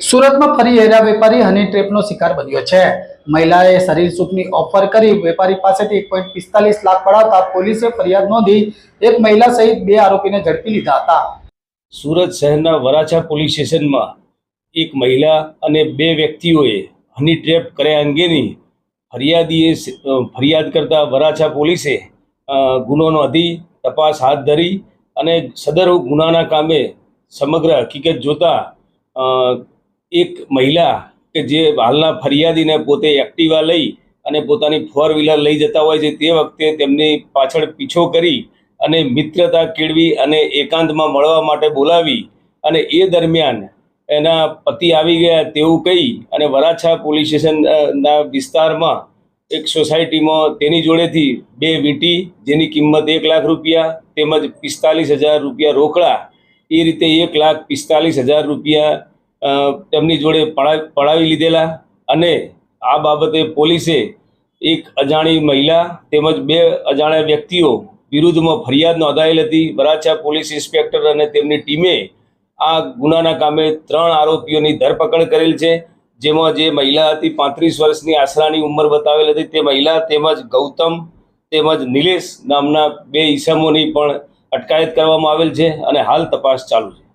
સુરતમાં ફરી હેરા વેપારી હની ટ્રેપનો શિકાર બન્યો છે. મહિલાએ શરીર સુખની ઓફર કરી વેપારી પાસેથી એક પોઈન્ટ પિસ્તાલીસ લાખ પડાવતા પોલીસે ફરિયાદ નોંધી એક મહિલા સહિત બે આરોપીને ઝડપી લીધા હતા. સુરત શહેરના વરાછા પોલીસ સ્ટેશનમાં એક મહિલા અને બે વ્યક્તિઓએ હની ટ્રેપ કર્યા અંગેની ફરિયાદીએ ફરિયાદ કરતા વરાછા પોલીસે ગુનો નોંધી તપાસ હાથ ધરી અને સદર ગુનાના કામે સમગ્ર હકીકત જોતા એક મહિલા કે જે હાલના ફરિયાદીને પોતે એક્ટિવા લઈ અને પોતાની ફોર વ્હીલર લઈ જતા હોય છે, તે વખતે તેમની પાછળ પીછો કરી અને મિત્રતા કેળવી અને એકાંતમાં મળવા માટે બોલાવી અને એ દરમિયાન એના પતિ આવી ગયા તેવું કહી અને વરાછા પોલીસ સ્ટેશનના વિસ્તારમાં એક સોસાયટીમાં તેની જોડેથી બે વીંટી જેની કિંમત એક લાખ રૂપિયા તેમજ પિસ્તાલીસ હજાર રૂપિયા રોકડા, એ રીતે એક લાખ પિસ્તાલીસ હજાર રૂપિયા તેમની જોડે પડા પડાવી લીધેલા અને આ બાબતે પોલીસે એક અજાણી મહિલા તેમજ બે અજાણ્યા વ્યક્તિઓ વિરુદ્ધમાં ફરિયાદ નોંધાયેલ હતી. વરાછા પોલીસ ઇન્સ્પેક્ટર અને તેમની ટીમે આ ગુનાના કામે ત્રણ આરોપીઓની ધરપકડ કરેલ છે. જેમાં જે મહિલા હતી, પાંત્રીસ વર્ષની આશરાની ઉંમર બતાવેલ હતી. તે મહિલા તેમજ ગૌતમ તેમજ નિલેશ નામના બે ઈસમોની પણ અટકાયત કરવામાં આવેલ છે અને હાલ તપાસ ચાલુ છે.